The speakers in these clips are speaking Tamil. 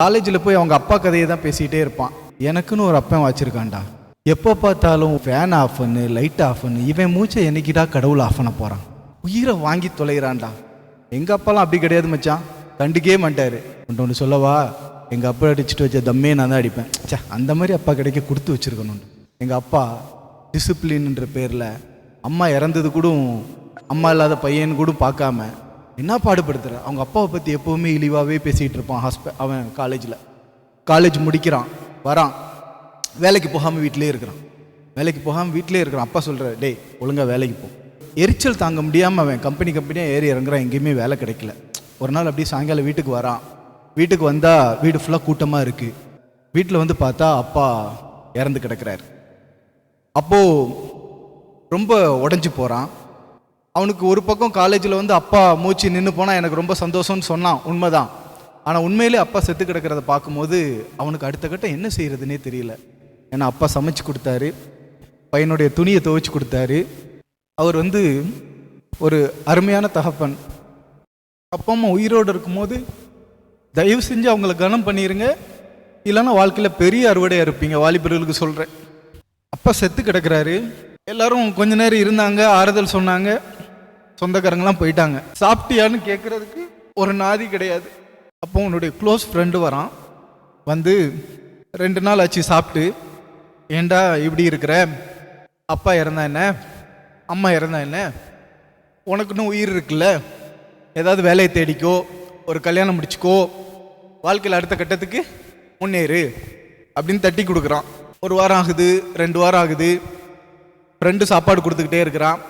காலேஜில் போய் அவங்க அப்பா கதையை தான் பேசிகிட்டே இருப்பான். எனக்குன்னு ஒரு அப்பன் வச்சிருக்கான்டா. எப்போ பார்த்தாலும் ஃபேன் ஆஃப் பண்ணு லைட் ஆஃப் பண்ணு இவன் மூச்சை என்னைக்கிட்டா கடவுள் ஆஃப் பண்ண போகிறான் உயிரை வாங்கி தொலைகிறான்டா எங்கள் அப்பாலாம் அப்படி கிடையாது மச்சான். கண்டுக்கே மாட்டார். ஒன்று ஒன்று சொல்லவா? எங்கள் அப்பா அடிச்சுட்டு வச்ச தம்மே நான் தான் அடிப்பேன். ச்சே அந்த மாதிரி அப்பா கிடைக்க கொடுத்து வச்சுருக்கணும். எங்கள் அப்பா டிசிப்ளின்ன்ற பேரில் அம்மா இறந்தது கூட அம்மா இல்லாத பையன் கூட பார்க்காம என்ன பாடுபடுத்துற? அவங்க அப்பாவை பற்றி எப்போவுமே இழிவாகவே பேசிகிட்டு இருப்பான் ஹாஸ்ப அவன் காலேஜில் காலேஜ் முடிக்கிறான் வரான். வேலைக்கு போகாமல் வீட்டிலே இருக்கிறான். வேலைக்கு போகாமல் வீட்டிலே இருக்கிறான். அப்பா சொல்கிற டேய் ஒழுங்காக வேலைக்கு போ. எரிச்சல் தாங்க முடியாமல் அவன் கம்பெனி கம்பெனியாக ஏறி இறங்குறான். எங்கேயுமே வேலை கிடைக்கல. ஒரு நாள் அப்படியே சாயங்காலம் வீட்டுக்கு வரான். வீட்டுக்கு வந்தால் வீடு ஃபுல்லாக கூட்டமாக இருக்குது வீட்டில் வந்து பார்த்தா அப்பா இறந்து கிடக்கிறாரு. அப்போது ரொம்ப உடஞ்சி போகிறான் அவனுக்கு ஒரு பக்கம் காலேஜில் வந்து அப்பா மூச்சு நின்று போனால் எனக்கு ரொம்ப சந்தோஷம்னு சொன்னான். உண்மைதான். ஆனால் உண்மையிலே அப்பா செத்து கிடக்கிறத பார்க்கும்போது அவனுக்கு அடுத்த கட்டம் என்ன செய்கிறதுனே தெரியல. ஏன்னா அப்பா சமைச்சு கொடுத்தாரு. பையனுடைய துணியை துவைச்சு கொடுத்தாரு. அவர் வந்து ஒரு அருமையான தகப்பன். அப்பா அம்மா உயிரோடு இருக்கும்போது தயவு செஞ்சு அவங்கள கனம் பண்ணிடுங்க இல்லைன்னா வாழ்க்கையில் பெரிய அறுவடையாக இருப்பீங்க. வாலிபர்களுக்கு சொல்கிறேன் அப்பா செத்து கிடக்குறாரு. எல்லாரும் கொஞ்ச நேரம் இருந்தாங்க ஆறுதல் சொன்னாங்க. சொந்தக்காரங்களாம் போயிட்டாங்க. சாப்பிட்டியான்னு கேட்குறதுக்கு ஒரு நாதி கிடையாது. அப்போ உன்னுடைய க்ளோஸ் ஃப்ரெண்டு வரான். வந்து ரெண்டு நாள் ஆச்சு சாப்பிட்டு. ஏண்டா இப்படி இருக்கிற? அப்பா இறந்தா என்ன? அம்மா இறந்தா என்ன? உனக்குன்னு உயிர் இருக்குல்ல? ஏதாவது வேலையை தேடிக்கோ ஒரு கல்யாணம் முடிச்சுக்கோ வாழ்க்கையில் அடுத்த கட்டத்துக்கு முன்னேறு அப்படின்னு தட்டி கொடுக்குறான். ஒரு வாரம் ஆகுது ரெண்டு வாரம் ஆகுது. ஃப்ரெண்டு சாப்பாடு கொடுத்துக்கிட்டே இருக்கிறான்.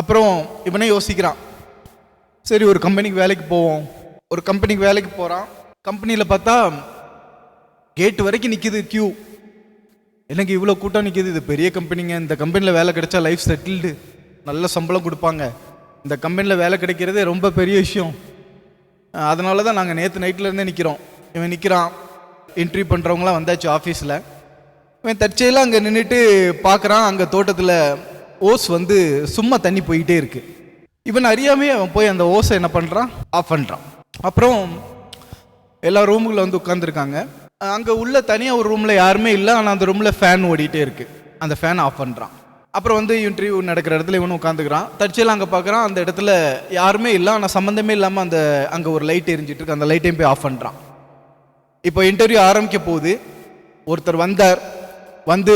அப்புறம் இவனே யோசிக்கிறான். சரி ஒரு கம்பெனிக்கு வேலைக்கு போவோம். ஒரு கம்பெனிக்கு வேலைக்கு போகிறான் கம்பெனியில் பார்த்தா கேட் வரைக்கும் நிற்கிது கியூ எனக்கு இவ்வளோ கூட்டம் நிற்கிது இது பெரிய கம்பெனிங்க இந்த கம்பெனியில் வேலை கிடைச்சா லைஃப் செட்டில்டு நல்ல சம்பளம் கொடுப்பாங்க. இந்த கம்பெனியில் வேலை கிடைக்கிறதே ரொம்ப பெரிய விஷயம். அதனால தான் நாங்கள் நேற்று நைட்லேருந்தே நிற்கிறோம் இவன் நிற்கிறான் என்ட்ரி பண்ணுறவங்களாம் வந்தாச்சு ஆஃபீஸில் இவன் தற்செயலாக அங்கே நின்றுட்டு பார்க்குறான் அங்கே தோட்டத்தில் ஓஸ் வந்து சும்மா தண்ணி போயிட்டே இருக்கு. இவன் அறியாமே அவன் போய் அந்த ஓஸை என்ன பண்ணுறான் ஆஃப் பண்ணுறான் அப்புறம் எல்லா ரூமுகளில் வந்து உட்காந்துருக்காங்க அங்கே உள்ள தனியாக ஒரு ரூமில் யாருமே இல்லை. ஆனால் அந்த ரூமில் ஃபேன் ஓடிட்டே இருக்கு. அந்த ஃபேன் ஆஃப் பண்ணுறான் அப்புறம் வந்து இன்டர்வியூ நடக்கிற இடத்துல இவனும் உட்காந்துக்கிறான் தற்செயலாக அங்கே பார்க்குறான் அந்த இடத்துல யாருமே இல்லை. ஆனால் சம்மந்தமே இல்லாமல் அந்த அங்கே ஒரு லைட் எரிஞ்சிட்டு இருக்கு. அந்த லைட்டையும் போய் ஆஃப் பண்ணுறான் இப்போ இன்டர்வியூ ஆரம்பிக்க போகுது. ஒருத்தர் வந்தார். வந்து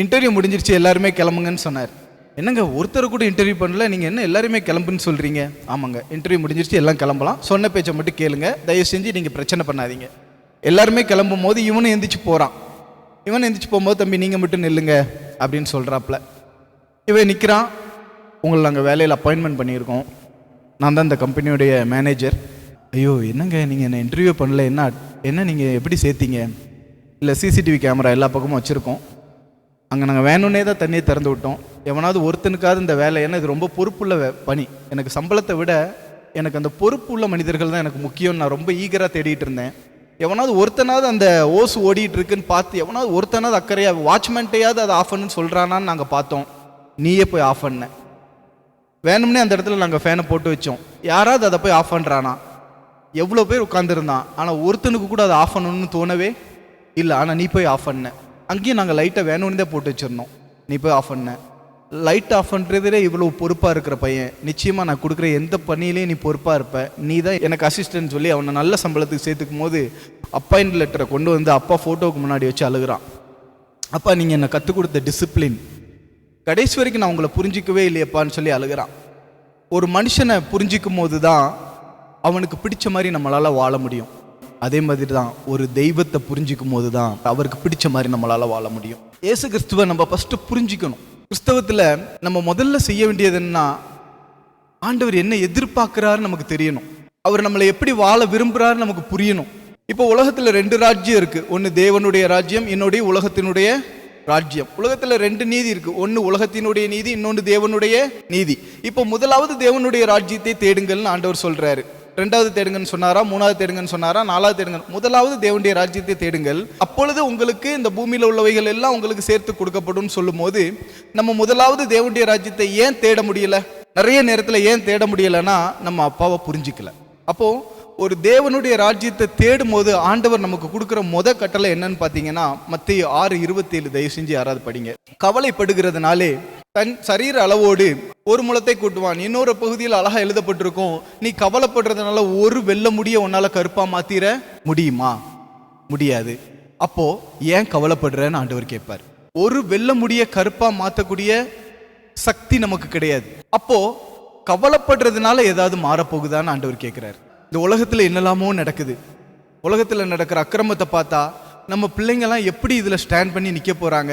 இன்டர்வியூ முடிஞ்சிருச்சு எல்லாருமே கிளம்புங்கன்னு சொன்னார். என்னங்க ஒருத்தர் கூட இன்டர்வியூ பண்ணல நீங்கள் என்ன எல்லாருமே கிளம்புன்னு சொல்கிறீங்க ஆமாங்க இன்டர்வியூ முடிஞ்சிருச்சு எல்லாம் கிளம்பலாம். சொன்ன பேச்சை மட்டும் கேளுங்க தயவு செஞ்சு நீங்கள் பிரச்சனை பண்ணாதீங்க. எல்லாருமே கிளம்பும் போது இவனும் எந்திரிச்சு போகிறான் இவன் எந்திரிச்சு போகும்போது தம்பி நீங்கள் மட்டும் நில்லுங்க அப்படின்னு சொல்கிறாப்புல இவன் நிற்கிறான் உங்களை நாங்கள் வேலையில் அப்பாயின்மெண்ட் பண்ணியிருக்கோம். நான் தான் இந்த கம்பெனியுடைய மேனேஜர் ஐயோ என்னங்க நீங்கள் என்ன இன்டர்வியூ பண்ணல என்ன என்ன நீங்கள் எப்படி சேர்த்தீங்க? இல்லை சிசிடிவி கேமரா எல்லா பக்கமும் வச்சுருக்கோம். அங்கே நாங்கள் வேணும்னே தான் தண்ணியை திறந்து விட்டோம். எவனாவது ஒருத்தனுக்காவது இந்த வேலை ஏன்னா இது ரொம்ப பொறுப்புள்ள பணி. எனக்கு சம்பளத்தை விட எனக்கு அந்த பொறுப்புள்ள மனிதர்கள் தான் எனக்கு முக்கியம் நான் ரொம்ப ஈகராக தேடிட்டு இருந்தேன். எவனாவது ஒருத்தனாவது அந்த ஓஸ் ஓடிட்டு இருக்குன்னு பார்த்து எவனாவது ஒருத்தனாவது அக்கறையா வாட்ச்மேன்ட்டையாவது அதை ஆஃப் பண்ணுன்னு சொல்கிறானான்னு நாங்கள் பார்த்தோம். நீயே போய் ஆஃப் பண்ண. வேணும்னே அந்த இடத்துல நாங்கள் ஃபேனை போட்டு வச்சோம். யாராவது அதை போய் ஆஃப் பண்ணுறானா எவ்வளோ பேர் உட்காந்துருந்தான் ஆனால் ஒருத்தனுக்கு கூட அதை ஆஃப் பண்ணணும்னு தோணவே இல்லை. ஆனால் நீ போய் ஆஃப் பண்ண. அங்கேயும் நாங்கள் லைட்டை வேணும்னு தான் போட்டு வச்சிருந்தோம். நீ போய் ஆஃப் பண்ண. லைட் ஆஃப் பண்ணுறதுலே இவ்வளோ பொறுப்பாக இருக்கிற பையன். நிச்சயமாக நான் கொடுக்குற எந்த பணியிலையும் நீ பொறுப்பாக இருப்ப. நீ தான் எனக்கு அசிஸ்டன்ட் சொல்லி அவனை நல்ல சம்பளத்துக்கு சேர்த்துக்கும் போது அப்பாயின் லெட்டரை கொண்டு வந்து அப்பா ஃபோட்டோவுக்கு முன்னாடி வச்சு அழுகுறான். அப்பா நீங்கள் என்னை கற்றுக் கொடுத்த டிசிப்ளின் கடைசி வரைக்கும் நான் உங்களை புரிஞ்சிக்கவே இல்லையப்பான்னு சொல்லி அழுகிறான். ஒரு மனுஷனை புரிஞ்சிக்கும் போது தான் அவனுக்கு பிடிச்ச மாதிரி நம்மளால் வாழ முடியும். அதே மாதிரி தான் ஒரு தெய்வத்தை புரிஞ்சிக்கும் போது தான் அவருக்கு பிடிச்ச மாதிரி நம்மளால் வாழ முடியும். ஏசு கிறிஸ்துவை நம்ம ஃபஸ்ட்டு புரிஞ்சிக்கணும். கிறிஸ்தவத்தில் நம்ம முதல்ல செய்ய வேண்டியது என்ன ஆண்டவர் என்ன எதிர்பார்க்குறாருன்னு நமக்கு தெரியணும். அவர் நம்மளை எப்படி வாழ விரும்புகிறாரு நமக்கு புரியணும். இப்போ உலகத்தில் ரெண்டு ராஜ்யம் இருக்குது ஒன்று தேவனுடைய ராஜ்யம் இன்னொடைய உலகத்தினுடைய ராஜ்யம். உலகத்தில் ரெண்டு நீதி இருக்கு. ஒன்று உலகத்தினுடைய நீதி இன்னொன்று தேவனுடைய நீதி. இப்போ முதலாவது தேவனுடைய ராஜ்யத்தை தேடுங்கள்னு ஆண்டவர் சொல்றாரு. ரெண்டாவது தேடுங்கன்னு சொன்னாரா மூணாவது தேடுங்கன்னு சொன்னாரா நாலாவது தேடுங்க முதலாவது தேவனுடைய ராஜ்யத்தை தேடுங்கள். அப்பொழுது உங்களுக்கு இந்த பூமியில் உள்ளவைகள் எல்லாம் உங்களுக்கு சேர்த்து கொடுக்கப்படும் சொல்லும்போது நம்ம முதலாவது தேவனுடைய ராஜ்யத்தை ஏன் தேட முடியல? நிறைய நேரத்தில் ஏன் தேட முடியலன்னா நம்ம அப்பாவை புரிஞ்சிக்கல. அப்போ ஒரு தேவனுடைய ராஜ்யத்தை தேடும் போது ஆண்டவர் நமக்கு கொடுக்குற முத கட்டளை என்னன்னு பார்த்தீங்கன்னா மத்திய ஆறு இருபத்தேழு தயவு செஞ்சு யாராவது படிங்க. கவலைப்படுகிறதுனாலே தன் சரீர அளவோடு ஒரு முளத்தை கூட்டுவான். இன்னொரு பகுதியில் அழகாக எழுதப்பட்டிருக்கும் நீ கவலைப்படுறதுனால ஒரு வெள்ள முடிய உன்னால் கருப்பாக மாத்திர முடியுமா? முடியாது. அப்போ ஏன் கவலைப்படுறன்னு ஆண்டவர் கேட்பார். ஒரு வெள்ள முடிய கருப்பாக மாற்றக்கூடிய சக்தி நமக்கு கிடையாது. அப்போ கவலைப்படுறதுனால ஏதாவது மாறப்போகுதான்னு ஆண்டவர் கேட்குறாரு. இந்த உலகத்தில் என்னெல்லாமோ நடக்குது. உலகத்தில் நடக்கிற அக்கிரமத்தை பார்த்தா நம்ம பிள்ளைங்கள்லாம் எப்படி இதில் ஸ்டாண்ட் பண்ணி நிற்க போகிறாங்க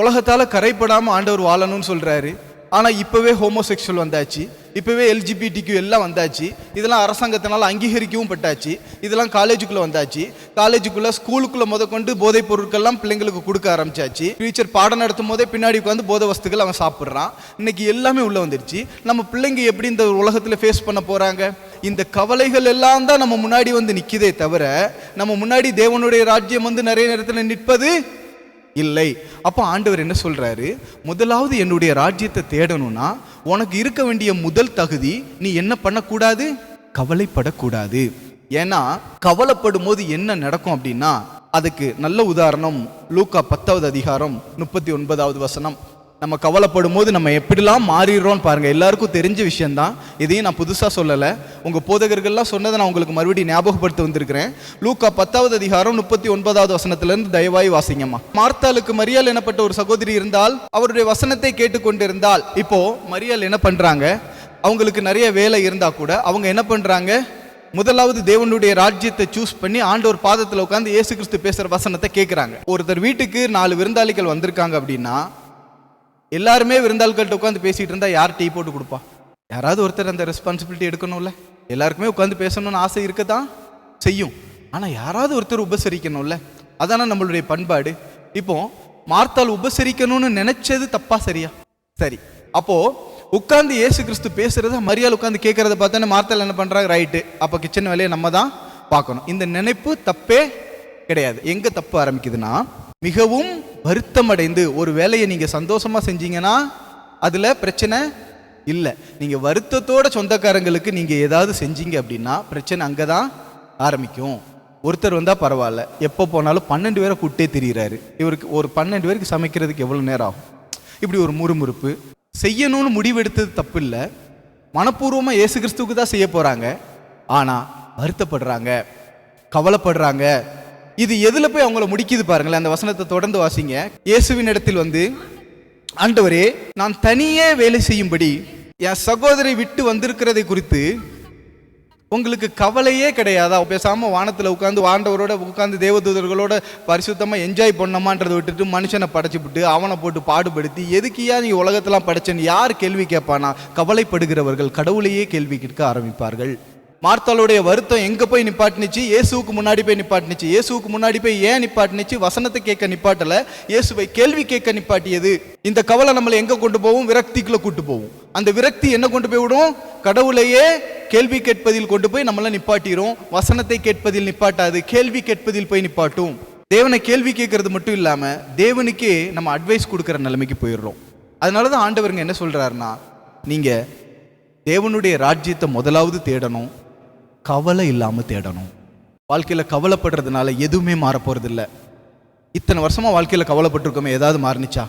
உலகத்தால் கரைப்படாமல் ஆண்டவர் வாழணும்னு சொல்கிறாரு ஆனால் இப்போவே ஹோமோசெக்ஷுவல் வந்தாச்சு. இப்போவே எல்ஜிபிடிக்கு எல்லாம் வந்தாச்சு. இதெல்லாம் அரசாங்கத்தினால் அங்கீகரிக்கவும் பட்டாச்சு. இதெல்லாம் காலேஜுக்குள்ளே வந்தாச்சு. காலேஜுக்குள்ளே ஸ்கூலுக்குள்ளே முதற்கொண்டு போதைப் பொருட்கள்லாம் பிள்ளைங்களுக்கு கொடுக்க ஆரம்பிச்சாச்சு. டீச்சர் பாடம் நடத்தும் போதே பின்னாடி உட்காந்து போதை வஸ்துக்கள் அவன் சாப்பிட்றான். இன்னைக்கு எல்லாமே உள்ளே வந்துருச்சு. நம்ம பிள்ளைங்க எப்படி இந்த உலகத்தில் ஃபேஸ் பண்ண போகிறாங்க இந்த கவலைகள் எல்லாம் தான் நம்ம முன்னாடி வந்து நிக்குதே தவிர நம்ம முன்னாடி தேவனுடைய ராஜ்யம் வந்து நிறைய நேரத்தில் நிற்பது இல்லை. அப்போ ஆண்டவர் என்ன சொல்றாரு? முதலாவது என்னுடைய ராஜ்யத்தை தேடணும்னா உனக்கு இருக்க வேண்டிய முதல் தகுதி நீ என்ன பண்ணக்கூடாது? கவலைப்படக்கூடாது. ஏன்னா கவலைப்படும் போது என்ன நடக்கும் அப்படின்னா அதுக்கு நல்ல உதாரணம் லூக்கா பத்தாவது அதிகாரம் முப்பத்தி ஒன்பதாவது வசனம். நம்ம கவலைப்படும் போது நம்ம எப்படிலாம் மாறிடுறோம் பாருங்கள் எல்லாருக்கும் தெரிஞ்ச விஷயம்தான். இதையும் நான் புதுசாக சொல்லலை. உங்கள் போதகர்கள்லாம் சொன்னதை நான் உங்களுக்கு மறுபடியும் ஞாபகப்படுத்த வந்திருக்கிறேன். லூக்கா பத்தாவது அதிகாரம் முப்பத்தி ஒன்பதாவது வசனத்திலேருந்து தயவாய் வாசிங்கம்மா. மார்த்தாளுக்கு மரியால் எனப்பட்ட ஒரு சகோதரி இருந்தால் அவருடைய வசனத்தை கேட்டுக்கொண்டிருந்தால் இப்போது மரியால் என்ன பண்ணுறாங்க அவங்களுக்கு நிறைய வேலை இருந்தால் கூட அவங்க என்ன பண்ணுறாங்க முதலாவது தேவனுடைய ராஜ்யத்தை சூஸ் பண்ணி ஆண்டவர் பாதத்தில் உட்காந்து இயேசு கிறிஸ்து பேசுகிற வசனத்தை கேட்குறாங்க ஒருத்தர் வீட்டுக்கு நாலு விருந்தாளிகள் வந்திருக்காங்க அப்படின்னா எல்லாருமே விருந்தாள்கள்ட்ட உட்காந்து பேசிகிட்டு இருந்தால் யார் டீ போட்டு கொடுப்பா? யாராவது ஒருத்தர் அந்த ரெஸ்பான்சிபிலிட்டி எடுக்கணும்ல. எல்லாருக்குமே உட்காந்து பேசணும்னு ஆசை இருக்கதான் செய்யும். ஆனால் யாராவது ஒருத்தர் உபசரிக்கணும்ல. அதானே நம்மளுடைய பண்பாடு. இப்போ மார்த்தால் உபசரிக்கணும்னு நினைச்சது தப்பா சரியா? சரி. அப்போ உட்காந்து இயேசு கிறிஸ்து பேசுறத மரியாதை உட்காந்து கேட்கறத பார்த்தானே மார்த்தால் என்ன பண்றாங்க? ரைட்டு அப்போ கிச்சன் வேலையை நம்ம தான் பார்க்கணும். இந்த நினைப்பு தப்பே கிடையாது. எங்க தப்பு ஆரம்பிக்குதுன்னா மிகவும் வருத்தமடைந்து ஒரு வேலையை நீங்கள் சந்தோஷமாக செஞ்சீங்கன்னா அதில் பிரச்சனை இல்லை. நீங்கள் வருத்தத்தோட சொந்தக்காரங்களுக்கு நீங்கள் ஏதாவது செஞ்சீங்க அப்படின்னா பிரச்சனை அங்கே தான் ஆரம்பிக்கும். ஒருத்தர் வந்தால் பரவாயில்ல. எப்போ போனாலும் பன்னெண்டு பேரை கூட்டே திரியிறாரு. இவருக்கு ஒரு பன்னெண்டு பேருக்கு சமைக்கிறதுக்கு எவ்வளோ நேரம் ஆகும்? இப்படி ஒரு முறுமுறுப்பு. செய்யணும்னு முடிவெடுத்தது தப்பு இல்லை. மனப்பூர்வமாக இயேசு கிறிஸ்துவுக்கு தான் செய்ய போகிறாங்க ஆனால் வருத்தப்படுறாங்க. கவலைப்படுறாங்க. இது எதில் போய் அவங்கள முடிக்குது பாருங்களேன் அந்த வசனத்தை தொடர்ந்து வாசிங்க. இயேசுவின் இடத்தில் வந்து ஆண்டவரே நான் தனியே வேலை செய்யும்படி என் சகோதரி விட்டு வந்திருக்கிறதை குறித்து உங்களுக்கு கவலையே கிடையாதா. பேசாமல் வானத்தில் உட்காந்து ஆண்டவரோட உட்காந்து தேவதூதர்களோட பரிசுத்தமாக என்ஜாய் பண்ணமான்றதை விட்டுட்டு மனுஷனை படைச்சி விட்டு அவனை போட்டு பாடுபடுத்தி எதுக்கியா நீ உலகத்தெல்லாம் படைச்சேன்னு யார் கேள்வி கேட்பானா? கவலைப்படுகிறவர்கள் கடவுளையே கேள்வி கேட்க ஆரம்பிப்பார்கள். மார்த்தாளுடைய வருத்தம் எங்கே போய் நிப்பாட்டுனுச்சு? இயேசுவுக்கு முன்னாடி போய் நிப்பாட்டுனுச்சு. இயேசுக்கு முன்னாடி போய் ஏன் நிப்பாட்டுனுச்சு? வசனத்தை கேட்க நிப்பாட்டல. இயேசுவை கேள்வி கேட்க நிப்பாட்டியது. இந்த கவலை நம்மளை எங்கே கொண்டு போகும்? விரக்திக்குள்ளே கூட்டு போகும். அந்த விரக்தி என்ன கொண்டு போய் விடும்? கடவுளையே கேள்வி கேட்பதில் கொண்டு போய் நம்மளை நிப்பாட்டிடும் வசனத்தை கேட்பதில் நிப்பாட்டாது. கேள்வி கேட்பதில் போய் நிப்பாட்டும். தேவனை கேள்வி கேட்கறது மட்டும் இல்லாமல் தேவனுக்கே நம்ம அட்வைஸ் கொடுக்குற நிலைமைக்கு போயிடுறோம். அதனால தான் ஆண்டவருங்க என்ன சொல்கிறாருன்னா நீங்கள் தேவனுடைய ராஜ்யத்தை முதலாவது தேடணும். கவலை இல்லாமல் தேடணும். வாழ்க்கையில் கவலைப்படுறதுனால எதுவுமே மாறப்போகிறதில்ல இத்தனை வருஷமாக வாழ்க்கையில் கவலைப்பட்டிருக்கோமே ஏதாவது மாறுனுச்சா?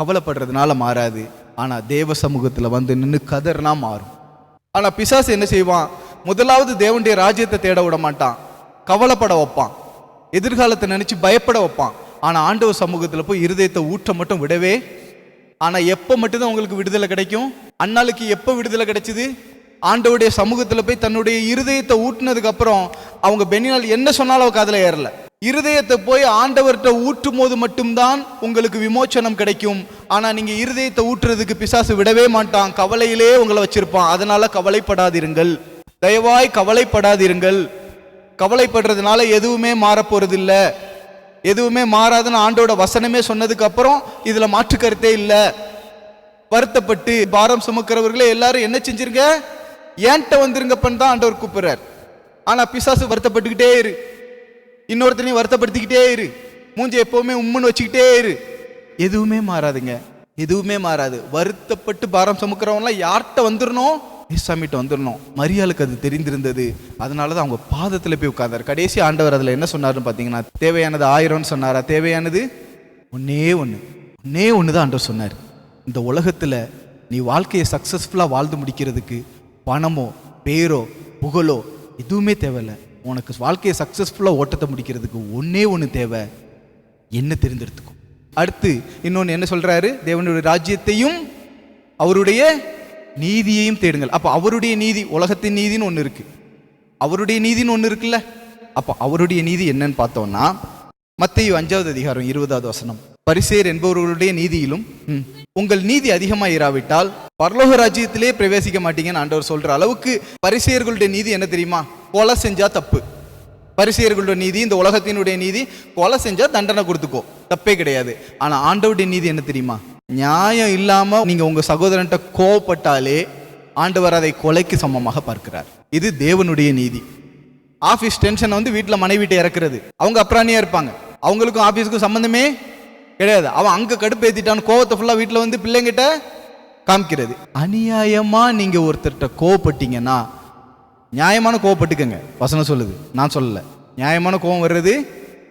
கவலைப்படுறதுனால மாறாது. ஆனால் தேவ சமூகத்தில் வந்து நின்று கதர்னா மாறும். ஆனால் பிசாசு என்ன செய்வான்? முதலாவது தேவனுடைய ராஜ்யத்தை தேட விட மாட்டான். கவலைப்பட வைப்பான். எதிர்காலத்தை நினச்சி பயப்பட வைப்பான். ஆனால் ஆண்டவ சமூகத்தில் போய் இருதயத்தை ஊற்ற மட்டும் விடவே ஆனால் எப்போ மட்டும்தான் உங்களுக்கு விடுதலை கிடைக்கும்? அண்ணாளுக்கு எப்போ விடுதலை கிடைச்சிது? ஆண்டவுடைய சமூகத்தில் போய் தன்னுடைய இருதயத்தை ஊட்டினதுக்கு அப்புறம் அவங்க பெனினால் என்ன சொன்னாலும் அவங்க அதில் ஏறல. இருதயத்தை போய் ஆண்டவர்கிட்ட ஊட்டும் போது மட்டும்தான் உங்களுக்கு விமோச்சனம் கிடைக்கும். ஆனால் நீங்கள் இருதயத்தை ஊட்டுறதுக்கு பிசாசு விடவே மாட்டான். கவலையிலே உங்களை வச்சிருப்பான். அதனால கவலைப்படாதிருங்கள். தயவாய் கவலைப்படாதிருங்கள். கவலைப்படுறதுனால எதுவுமே மாறப்போறதில்ல. எதுவுமே மாறாதுன்னு ஆண்டோட வசனமே சொன்னதுக்கு அப்புறம் இதில் மாற்று கருத்தே இல்லை. வருத்தப்பட்டு பாரம் சுமக்கிறவர்களே எல்லாரும் என்ன செஞ்சிருங்க? ஏன்ட்ட வந்துருங்கப்பன்னு தான் ஆண்டவர் கூப்பிடுறார். ஆனால் பிசாசு வருத்தப்பட்டுக்கிட்டே இரு. இன்னொருத்தனையும் வருத்தப்படுத்திக்கிட்டே இரு. மூஞ்சி எப்போவுமே உம்முன்னு வச்சுக்கிட்டே இரு. எதுவுமே மாறாதுங்க. எதுவுமே மாறாது. வருத்தப்பட்டு பாரம் சுமக்கிறவங்களாம் யார்கிட்ட வந்துடணும்? ஏசாமிட்ட வந்துடணும். மரியாளுக்கு அது தெரிந்திருந்தது. அதனால தான் அவங்க பாதத்தில் போய் உட்கார்ந்தார். கடைசி ஆண்டவர் அதில் என்ன சொன்னாருன்னு பார்த்தீங்கன்னா தேவையானது ஆயிரம்னு சொன்னாரா? தேவையானது? ஒன்னே ஒன்று ஒன்னே ஒன்று தான் ஆண்டவர் சொன்னார். இந்த உலகத்தில் நீ வாழ்க்கையை சக்ஸஸ்ஃபுல்லாக வாழ்ந்து முடிக்கிறதுக்கு பணமோ பேரோ புகழோ எதுவுமே தேவையில்லை. உனக்கு வாழ்க்கையை சக்ஸஸ்ஃபுல்லாக ஓட்டத்தை முடிக்கிறதுக்கு ஒன்றே ஒன்று தேவை. என்ன தெரிந்தெடுத்துக்கும் அடுத்து இன்னொன்று என்ன சொல்கிறாரு தேவனுடைய ராஜ்யத்தையும் அவருடைய நீதியையும் தேடுங்கள். அப்போ அவருடைய நீதி உலகத்தின் நீதின்னு ஒன்று இருக்குது அவருடைய நீதின்னு ஒன்று இருக்குல்ல? அப்போ அவருடைய நீதி என்னன்னு பார்த்தோம்னா மத்தேயு அஞ்சாவது அதிகாரம் இருபதாவது வசனம். பரிசேர் என்பவர்களுடைய நீதியிலும் உங்கள் நீதி அதிகமாக இராவிட்டால் பரலோக ராஜ்யத்திலே பிரவேசிக்க மாட்டீங்கன்னு ஆண்டவர் சொல்ற அளவுக்கு பரிசேயர்களுடைய நீதி என்ன தெரியுமா? கொலை செஞ்சா தப்பு. பரிசெயர்களுடைய நீதி இந்த உலகத்தினுடைய நீதி கொலை செஞ்சா தண்டனை கொடுத்துக்கோ. தப்பே கிடையாது. ஆனா ஆண்டவருடைய நீதி என்ன தெரியுமா? நியாயம் இல்லாம நீங்க உங்க சகோதரன்ட்ட கோவப்பட்டாலே ஆண்டவர் அதை கொலைக்கு சமமாக பார்க்கிறார். இது தேவனுடைய நீதி. ஆஃபீஸ் டென்ஷனை வந்து வீட்டில் மனைவிட்ட இறக்குறது. அவங்க அப்ராணியா இருப்பாங்க. அவங்களுக்கும் ஆஃபீஸுக்கும் சம்மந்தமே கிடையாது. அவன் அங்கே கடுப்பு ஏற்றிட்டான் கோவத்தை ஃபுல்லாக வீட்டில் வந்து பிள்ளைங்கிட்ட காமிக்கிறது. அநியாயமாக நீங்கள் ஒருத்தர்கிட்ட கோவப்பட்டீங்கன்னா நியாயமான கோவப்பட்டுக்கங்க. வசனம் சொல்லுது. நான் சொல்லலை. நியாயமான கோவம் வர்றது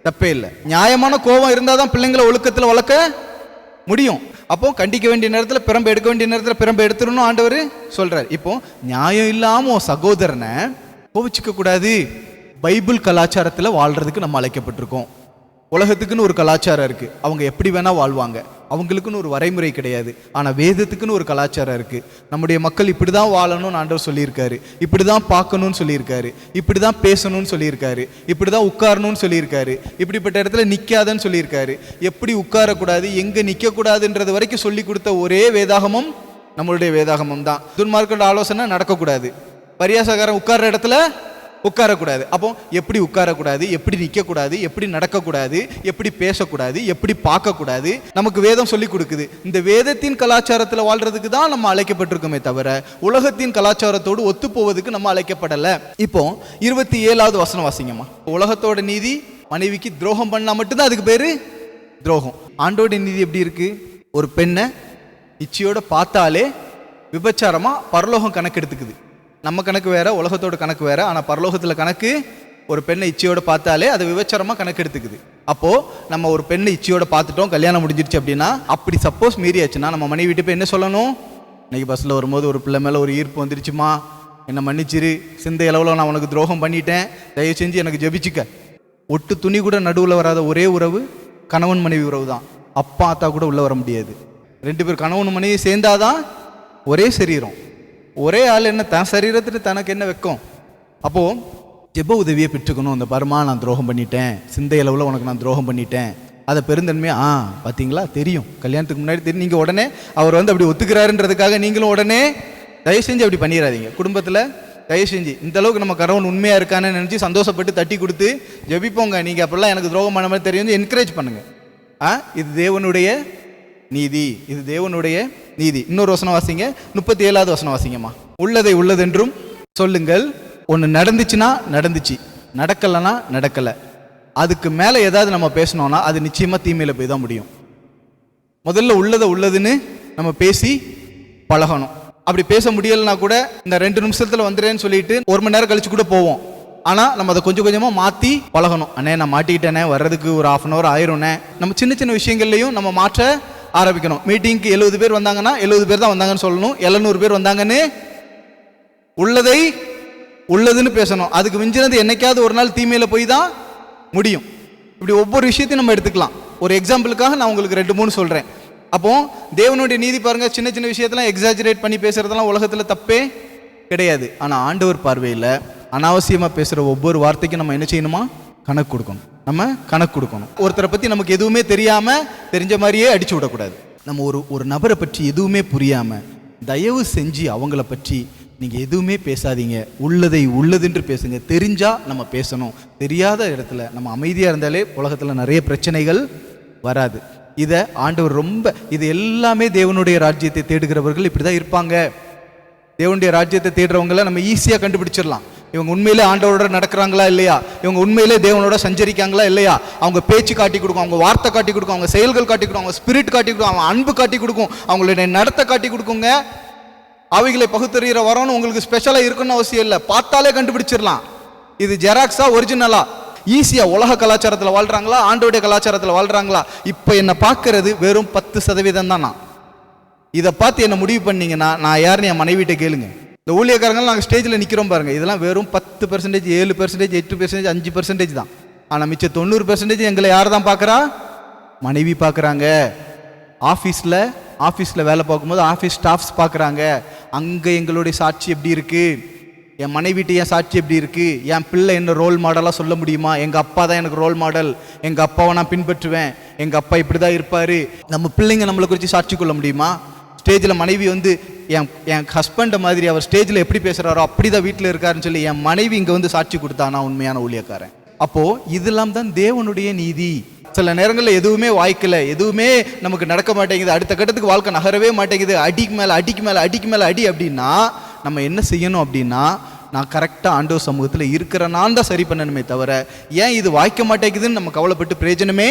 தப்பே இல்லை. நியாயமான கோவம் இருந்தால் தான் பிள்ளைங்களை ஒழுக்கத்தில் வளர்க்க முடியும். அப்போ கண்டிக்க வேண்டிய நேரத்தில் பிறம்பு எடுக்க வேண்டிய நேரத்தில் பிறம்பு எடுத்துடணும் ஆண்டவர் சொல்கிறார் இப்போ நியாயம் இல்லாமல் உன் சகோதரனை கோவிச்சிக்க கூடாது. பைபிள் கலாச்சாரத்தில் வாழ்கிறதுக்கு நம்ம அழைக்கப்பட்டிருக்கோம். உலகத்துக்குன்னு ஒரு கலாச்சாரம் இருக்குது அவங்க எப்படி வேணால் வாழ்வாங்க. அவங்களுக்குன்னு ஒரு வரைமுறை கிடையாது. ஆனால் வேதத்துக்குன்னு ஒரு கலாச்சாரம் இருக்குது நம்முடைய மக்கள் இப்படி தான் வாழணும்னு ஆண்டவர் சொல்லியிருக்காரு. இப்படி தான் பார்க்கணும்னு சொல்லியிருக்காரு. இப்படி தான் பேசணும்னு சொல்லியிருக்காரு. இப்படி தான் உட்காரணும்னு சொல்லியிருக்காரு. இப்படிப்பட்ட இடத்துல நிற்காதன்னு சொல்லியிருக்காரு. எப்படி உட்காரக்கூடாது எங்கே நிற்கக்கூடாதுன்றது வரைக்கும் சொல்லி கொடுத்த ஒரே வேதாகமம் நம்மளுடைய வேதாகமம் தான். துன்மார்க்கோட ஆலோசனை நடக்கக்கூடாது. பரியாசகாரன் உட்கார்ற இடத்துல உட்காரக்கூடாது. அப்போ எப்படி உட்காரக்கூடாது எப்படி நிற்கக்கூடாது எப்படி நடக்கக்கூடாது எப்படி பேசக்கூடாது எப்படி பார்க்கக்கூடாது நமக்கு வேதம் சொல்லி கொடுக்குது. இந்த வேதத்தின் கலாச்சாரத்தில் வாழ்றதுக்கு தான் நம்ம அழைக்கப்பட்டிருக்கோமே தவிர உலகத்தின் கலாச்சாரத்தோடு ஒத்து போவதுக்கு நம்ம அழைக்கப்படலை. இப்போ இருபத்தி ஏழாவது வசனம் வாசிங்கம்மா. உலகத்தோட நீதி மனைவிக்கு துரோகம் பண்ணால் மட்டும்தான் அதுக்கு பேரு துரோகம். ஆண்டோட நீதி எப்படி இருக்கு? ஒரு பெண்ணை இச்சையோட பார்த்தாலே விபச்சாரமாக பரலோகம் கணக்கெடுத்துக்குது. நம்ம கணக்கு வேற உலகத்தோட கணக்கு வேற ஆனால் பரலோகத்தில் கணக்கு ஒரு பெண்ணை இச்சையோடு பார்த்தாலே அது விபச்சரமாக கணக்கு எடுத்துக்குது. அப்போது நம்ம ஒரு பெண்ணை இச்சையோடு பார்த்துட்டோம் கல்யாணம் முடிஞ்சிருச்சு அப்படின்னா அப்படி சப்போஸ் மீறியாச்சுன்னா நம்ம மனைவி வீட்டு போய் என்ன சொல்லணும்? இன்னைக்கு பஸ்ஸில் வரும்போது ஒரு பிள்ளை மேலே ஒரு ஈர்ப்பு வந்துருச்சுமா? என்னை மன்னிச்சிரு சிந்த அளவில் நான் உனக்கு துரோகம் பண்ணிட்டேன். தயவு செஞ்சு எனக்கு ஜெபிச்சுக்க. ஒட்டு துணி கூட நடுவில் வராத ஒரே உறவு கணவன் மனைவி உறவு தான். அப்பா அத்தா கூட உள்ளே வர முடியாது. ரெண்டு பேர் கணவன் மனைவி சேர்ந்தாதான் ஒரே சரீரம். ஒரே ஆள் என்ன தன் சரீரத்தில் தனக்கு என்ன வைக்கும் அப்போது ஜெப உதவியை பெற்றுக்கணும். அந்த பருமா நான் துரோகம் பண்ணிட்டேன். சிந்தை அளவில் உனக்கு நான் துரோகம் பண்ணிட்டேன். அதை பெருந்தன்மையாக ஆ பார்த்தீங்களா தெரியும். கல்யாணத்துக்கு முன்னாடி தெரியும். நீங்கள் உடனே அவர் வந்து அப்படி ஒத்துக்கிறாருன்றதுக்காக நீங்களும் உடனே தயவு செஞ்சு அப்படி பண்ணிடாதீங்க குடும்பத்தில் தயவு செஞ்சு இந்த அளவுக்கு நம்ம கணவன் உண்மையாக இருக்கான்னு நினச்சி சந்தோஷப்பட்டு தட்டி கொடுத்து ஜெபிப்போங்க. நீங்கள் அப்பெல்லாம் எனக்கு துரோகம் பண்ண மாதிரி தெரியும் என்கரேஜ் பண்ணுங்கள் ஆ இது தேவனுடைய நீதி. இது தேவனுடைய நீதி. இன்னொரு வசனம் வாசிங்க. முப்பத்தி ஏழாவது வசனம் வாசிங்கம்மா. உள்ளதை உள்ளதென்றும் சொல்லுங்கள். ஒன்று நடந்துச்சுன்னா நடந்துச்சு. நடக்கலைன்னா நடக்கலை. அதுக்கு மேலே ஏதாவது நம்ம பேசணும்னா அது நிச்சயமாக தீமையில் போய் தான் முடியும். முதல்ல உள்ளதை உள்ளதுன்னு நம்ம பேசி பழகணும். அப்படி பேச முடியலைன்னா கூட இந்த ரெண்டு நிமிஷத்தில் வந்துடுறேன்னு சொல்லிட்டு ஒரு மணி நேரம் கழிச்சு கூட போவோம். ஆனால் நம்ம அதை கொஞ்சம் கொஞ்சமாக மாற்றி பழகணும். அண்ணே நான் மாட்டிக்கிட்டேனே வர்றதுக்கு ஒரு ஆஃப் அன் ஹவர் ஆயிரும்ண்ணே நம்ம சின்ன சின்ன விஷயங்கள்லையும் நம்ம மாற்ற ஆரம்பிக்கணும். மீட்டிங்க்கு எழுபது பேர் வந்தாங்கன்னா எழுபது பேர் தான் வந்தாங்கன்னு சொல்லணும். எழுநூறு பேர் வந்தாங்கன்னு உள்ளதை உள்ளதுன்னு பேசணும். அதுக்கு மிஞ்சினது என்னைக்காவது ஒரு நாள் தீமையில் போய் தான் முடியும். இப்படி ஒவ்வொரு விஷயத்தையும் நம்ம எடுத்துக்கலாம். ஒரு எக்ஸாம்பிளுக்காக நான் உங்களுக்கு ரெண்டு மூணு சொல்கிறேன் அப்போ தேவனுடைய நீதி பாருங்கள் சின்ன சின்ன விஷயத்தெல்லாம் எக்ஸாஜரேட் பண்ணி பேசுகிறதெல்லாம் உலகத்தில் தப்பே கிடையாது. ஆனால் ஆண்டவர் பார்வையில் அனாவசியமாக பேசுகிற ஒவ்வொரு வார்த்தைக்கும் நம்ம என்ன செய்யணுமா? கணக்கு கொடுக்கணும். நம்ம கணக்கு கொடுக்கணும். ஒருத்தரை பத்தி நமக்கு எதுவுமே தெரியாம தெரிஞ்ச மாதிரியே அடிச்சு விடக்கூடாது. நம்ம ஒரு ஒரு நபரை பற்றி எதுவுமே புரியாம தயவு செஞ்சு அவங்கள பற்றி நீங்கள் எதுவுமே பேசாதீங்க. உள்ளதை உள்ளதென்று பேசுங்க. தெரிஞ்சால் நம்ம பேசணும். தெரியாத இடத்துல நம்ம அமைதியாக இருந்தாலே உலகத்தில் நிறைய பிரச்சனைகள் வராது. இதை ஆண்டவர் ரொம்ப இது எல்லாமே தேவனுடைய ராஜ்யத்தை தேடுகிறவர்கள் இப்படி தான் இருப்பாங்க. தேவனுடைய ராஜ்யத்தை தேடுறவங்கள நம்ம ஈஸியாக கண்டுபிடிச்சிடலாம். இவங்க உண்மையிலே ஆண்டவரோட நடக்கிறாங்களா இல்லையா? இவங்க உண்மையிலே தேவனோட சஞ்சரிக்காங்களா இல்லையா? அவங்க பேச்சு காட்டி கொடுக்கும் அவங்க வார்த்தை காட்டி கொடுக்கும் அவங்க செயல்கள் காட்டி கொடுக்கும் அவங்க ஸ்பிரிட் காட்டி கொடுக்கும் அவங்க அன்பு காட்டி கொடுக்கும் அவங்களுடைய நடத்தை காட்டி கொடுக்குங்க. அவைகளை பகுத்தறிகிற வரணும் உங்களுக்கு ஸ்பெஷலாக இருக்குன்னு அவசியம் இல்லை. பார்த்தாலே கண்டுபிடிச்சிடலாம். இது ஜெராக்ஸா ஒரிஜினலா ஈஸியாக உலக கலாச்சாரத்தில் வாழ்கிறாங்களா ஆண்டோடைய கலாச்சாரத்தில் வாழ்கிறாங்களா இப்போ என்னை பார்க்கறது வெறும் பத்து சதவீதம் தான்? நான் இதை பார்த்து என்னை முடிவு பண்ணிங்கன்னா நான் யாருன்னு என் மனைவிட்ட கேளுங்க. இந்த ஊழியக்காரங்களும் நாங்கள் ஸ்டேஜில் நிற்கிறோம் பாருங்கள் இதெல்லாம் வெறும் பத்து பெர்சன்டேஜ் ஏழு பெர்சன்டேஜ் எட்டு பெர்சன்டேஜ் அஞ்சு பெர்சன்டேஜ் தான். ஆனால் மிச்சம் தொண்ணூறு பெர்சன்டேஜ் எங்களை யார் தான் பார்க்குறா மனைவி பார்க்குறாங்க ஆஃபீஸில் ஆஃபீஸில் வேலை பார்க்கும்போது ஆஃபீஸ் ஸ்டாஃப்ஸ் பார்க்குறாங்க அங்கே எங்களுடைய சாட்சி எப்படி இருக்குது என் மனைவிட்டு என் சாட்சி எப்படி இருக்குது என் பிள்ளை என்ன ரோல் மாடலாக சொல்ல முடியுமா? எங்கள் அப்பா தான் எனக்கு ரோல் மாடல் எங்கள் அப்பாவை நான் பின்பற்றுவேன். எங்கள் அப்பா இப்படி தான் இருப்பார். நம்ம பிள்ளைங்க நம்மளை குறித்து சாட்சி கொள்ள முடியுமா? ஸ்டேஜில் மனைவி வந்து என் என் ஹஸ்பண்டை மாதிரி அவர் ஸ்டேஜில் எப்படி பேசுகிறாரோ அப்படி தான் வீட்டில் இருக்காருன்னு சொல்லி என் மனைவி இங்கே வந்து சாட்சி கொடுத்தா நான் உண்மையான ஊழியக்காரன். அப்போது இதெல்லாம் தான் தேவனுடைய நீதி. சில நேரங்களில் எதுவுமே வாய்க்கல எதுவுமே நமக்கு நடக்க மாட்டேங்குது அடுத்த கட்டத்துக்கு வாழ்க்கை நகரவே மாட்டேங்குது அடிக்கு மேலே அடிக்கு மேலே அடிக்கு மேலே அடி அப்படின்னா நம்ம என்ன செய்யணும் அப்படின்னா நான் கரெக்டாக ஆண்டவர் சமூகத்தில் இருக்கிறனான் தான் சரி பண்ணணுமே தவிர ஏன் இது வாய்க்க மாட்டேங்குதுன்னு நம்ம கவலைப்பட்டு பிரயோஜனமே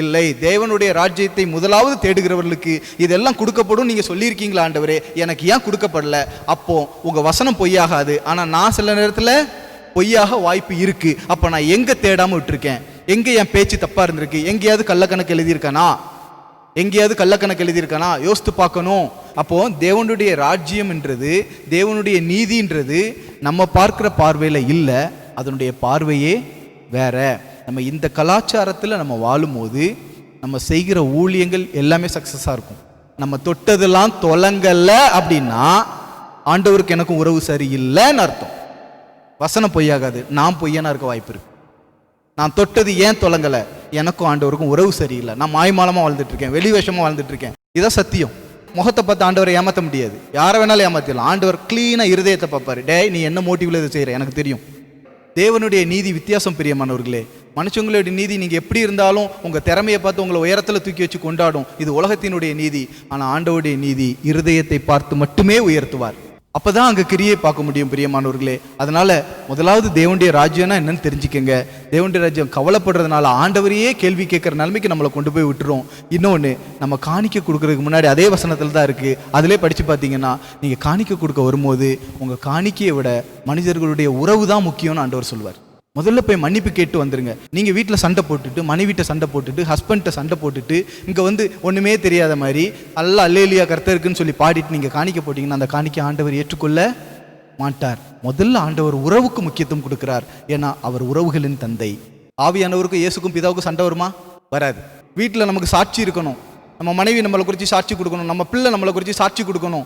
இல்லை. தேவனுடைய ராஜ்யத்தை முதலாவது தேடுகிறவர்களுக்கு இதெல்லாம் கொடுக்கப்படும் நீங்கள் சொல்லியிருக்கீங்களா ஆண்டவரே? எனக்கு ஏன் கொடுக்கப்படல? அப்போ உங்கள் வசனம் பொய்யாகாது. ஆனால் நான் சில நேரத்தில் பொய்யாக வாய்ப்பு இருக்குது அப்போ நான் எங்கே தேடாமல் விட்டுருக்கேன்? எங்கே என் பேச்சு தப்பாக இருந்திருக்கு? எங்கேயாவது கள்ளக்கணக்கு எழுதியிருக்கானா? எங்கேயாவது கள்ளக்கணக்கு எழுதியிருக்கானா? யோசித்து பார்க்கணும். அப்போ தேவனுடைய ராஜ்யம்ன்றது தேவனுடைய நீதின்றது நம்ம பார்க்குற பார்வையில் இல்லை. அதனுடைய பார்வையே வேற நம்ம இந்த கலாச்சாரத்தில் நம்ம வாழும்போது நம்ம செய்கிற ஊழியங்கள் எல்லாமே சக்ஸஸாக இருக்கும். நம்ம தொட்டதெல்லாம் தொலங்கலை அப்படின்னா ஆண்டவருக்கு எனக்கும் உறவு சரியில்லைன்னு அர்த்தம். வசனம் பொய்யாகாது. நான் பொய்யனா இருக்க வாய்ப்பு இருக்கு. நான் தொட்டது ஏன் தொலங்கலை? எனக்கும் ஆண்டவருக்கும் உறவு சரியில்லை. நான் மாய்மாலமாக வாழ்ந்துட்டு இருக்கேன். வெளி வேஷமாக வாழ்ந்துட்டு இருக்கேன். இதான் சத்தியம். முகத்தை பார்த்து ஆண்டவரை ஏமாற்ற முடியாது. யாரை வேணாலும் ஏமாத்திடலாம். ஆண்டவர் க்ளீனாக இருதயத்தை பார்ப்பாரு. டே நீ என்ன மோட்டிவில் இதை செய்கிற எனக்கு தெரியும். தேவனுடைய நீதி வித்தியாசம் பிரியமானவர்களே மனுஷங்களுடைய நீதி நீங்கள் எப்படி இருந்தாலும் உங்கள் திறமையை பார்த்து உங்களை உயரத்தில் தூக்கி வச்சு கொண்டாடும். இது உலகத்தினுடைய நீதி ஆனால் ஆண்டவுடைய நீதி இருதயத்தை பார்த்து மட்டுமே உயர்த்துவார். அப்பதான் அங்கே கிரியை பார்க்க முடியும் பிரியமானவர்களே. அதனால முதலாவது தேவனுடைய ராஜ்யம்னா என்னன்னு தெரிஞ்சுக்கங்க. தேவனுடைய ராஜ்யம் கவலைப்படுறதுனால ஆண்டவரையே கேள்வி கேட்குற நிலைமைக்கு நம்மளை கொண்டு போய் விட்டுரும். இன்னொன்று நம்ம காணிக்க கொடுக்கறதுக்கு முன்னாடி அதே வசனத்தில் தான் இருக்குது அதிலே படித்து பார்த்தீங்கன்னா நீங்கள் காணிக்க கொடுக்க வரும்போது உங்கள் காணிக்கையை விட மனிதர்களுடைய உறவு தான் முக்கியம்னு ஆண்டவர் சொல்லுவார். முதல்ல போய் மன்னிப்பு கேட்டு வந்துருங்க. நீங்கள் வீட்டில் சண்டை போட்டுட்டு மனைவிட்ட சண்டை போட்டுட்டு ஹஸ்பண்ட்டை சண்டை போட்டுட்டு இங்கே வந்து ஒன்றுமே தெரியாத மாதிரி அல்ல அல்லேலியா கர்த்தருக்குன்னு சொல்லி பாடிட்டு நீங்கள் காணிக்க போட்டிங்கன்னா அந்த காணிக்க ஆண்டவர் ஏற்றுக்கொள்ள மாட்டார். முதல்ல ஆண்டவர் உறவுக்கு முக்கியத்துவம் கொடுக்கிறார். ஏன்னா அவர் உறவுகளின் தந்தை. ஆவியானவருக்கும் இயேசுக்கும் பிதாவுக்கும் சண்டை வருமா? வராது. வீட்டில் நமக்கு சாட்சி இருக்கணும். நம்ம மனைவி நம்மளை குறித்து சாட்சி கொடுக்கணும். நம்ம பிள்ளை நம்மளை குறித்து சாட்சி கொடுக்கணும்.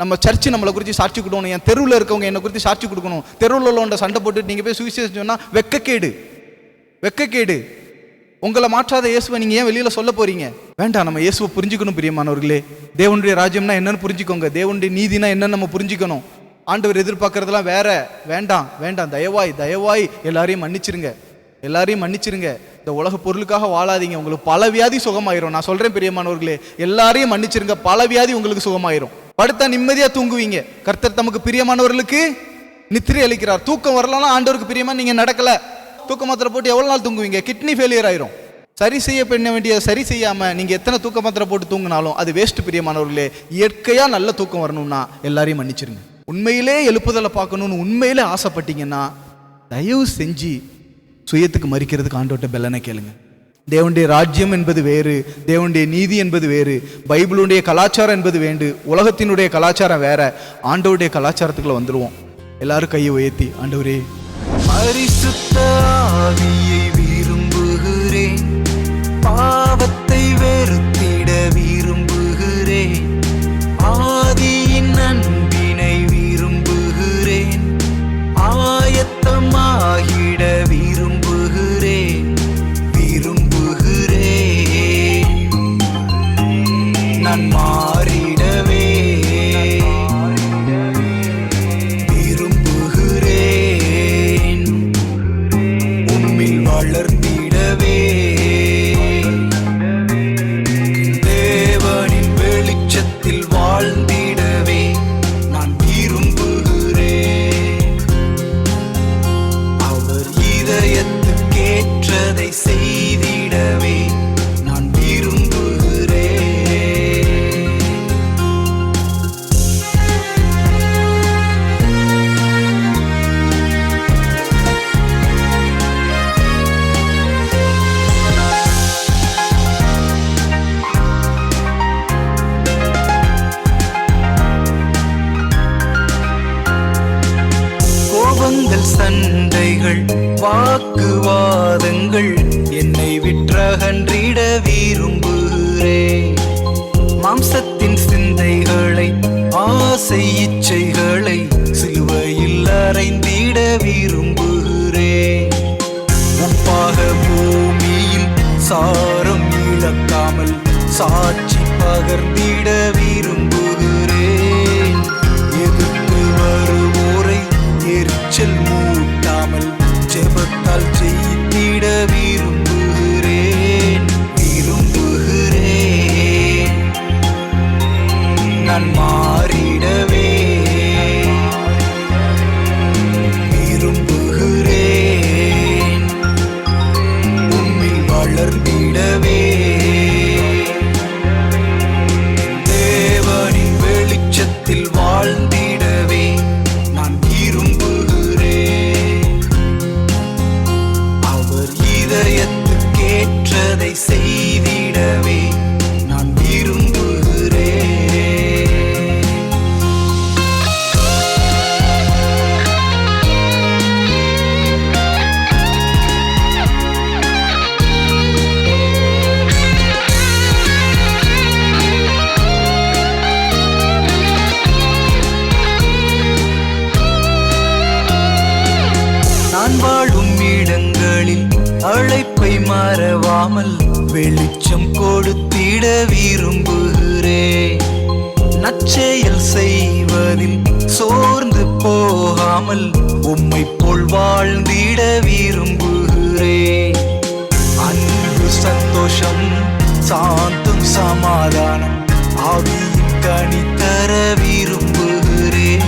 நம்ம சர்ச்சு நம்மளை குறித்து சாட்சி கொடுக்கணும். என் தெருவில் இருக்கவங்க என்னை குறித்து சாட்சி கொடுக்கணும். தெருவில் உள்ளவன்ட சண்டை போட்டு நீங்கள் போய் சுவிசேஷம் சொன்னால் வெக்கக்கேடு. வெக்கக்கேடு. உங்களை மாற்றாத இயேசுவை நீங்கள் ஏன் வெளியில் சொல்ல போகிறீங்க வேண்டாம் நம்ம இயேசுவை புரிஞ்சுக்கணும் பிரியமானவர்களே. தேவனுடைய ராஜ்யம்னா என்னென்னு புரிஞ்சுக்கோங்க. தேவனுடைய நீதினா என்னென்னு நம்ம புரிஞ்சுக்கணும். ஆண்டவர் எதிர்பார்க்கறதெல்லாம் வேற. வேண்டாம் வேண்டாம். தயவாய் தயவாய் எல்லாரையும் மன்னிச்சிருங்க. எல்லாரையும் மன்னிச்சிருங்க. இந்த உலக பொருளுக்காக வாழாதீங்க. உங்களுக்கு பல வியாதி சுகமாயிரும். நான் சொல்கிறேன் பிரியமானவர்களே. எல்லாரையும் மன்னிச்சிருங்க. பல வியாதி உங்களுக்கு சுகமாயிரும். படுத்தா நிம்மதியா தூங்குவீங்க. கர்த்தர் தமக்கு பிரியமானவர்களுக்கு நித்திரை அளிக்கிறார். தூக்கம் வரலன்னா ஆண்டவருக்கு பிரியமா நீங்க நடக்கல. தூக்க மாத்திரை போட்டு எவ்வளவு நாள் தூங்குவீங்க? கிட்னி ஃபெயிலியர் ஆயிரும். சரி செய்ய பண்ண வேண்டிய சரி செய்யாம நீங்க எத்தனை தூக்க மாத்திரை போட்டு தூங்கினாலும் அது வேஸ்ட் பிரியமானவர்களே. இயற்கையா நல்ல தூக்கம் வரணும்னா எல்லாரையும் மன்னிச்சிருங்க. உண்மையிலே எழுப்புதலை பார்க்கணும்னு உண்மையிலே ஆசைப்பட்டீங்கன்னா தயவு செஞ்சு சுயத்துக்கு மறிக்கிறதுக்கு ஆண்டோட்ட பெல்லனை கேளுங்க. தேவனுடைய ராஜ்யம் என்பது வேறு தேவனுடைய நீதி என்பது வேறு பைபிளுடைய கலாச்சாரம் என்பது வேண்டு உலகத்தினுடைய கலாச்சாரம் வேற ஆண்டவருடைய கலாச்சாரத்துக்குள்ள வந்துடுவோம் எல்லாரும் கையை உயர்த்தி ஆண்டவரே. பரிசுத்த வளர் வாக்குவாதங்கள் என்னை விற்றகன்றிட விரும்புகிறேன் மாம்சத்தின் சிந்தைகளை ஆசை இச்சைகளை சிலுவையில் அறைந்திட விரும்புகிறேன் உப்பாக பூமியில் சாரம் இழக்காமல் சாட்சி பகர்ந்தீ வாழும் இடங்களில் அழைப்பை மறவாமல் வெளிச்சம் கொடுத்திட விரும்புகிறே. நச்செயல் செய்வதில் சோர்ந்து போகாமல் உம்மை போல் வாழ்ந்திட விரும்புகிறே. அன்பு சந்தோஷம் சாந்தும் சமாதானம் ஆவியின் கனி தர விரும்புகிறேன்.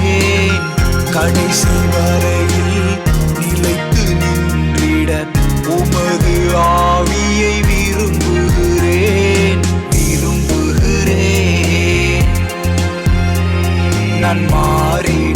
கடைசி வரை உமது ஆவியை விரும்புகிறேன் விரும்புகிறேன். நான் மாறி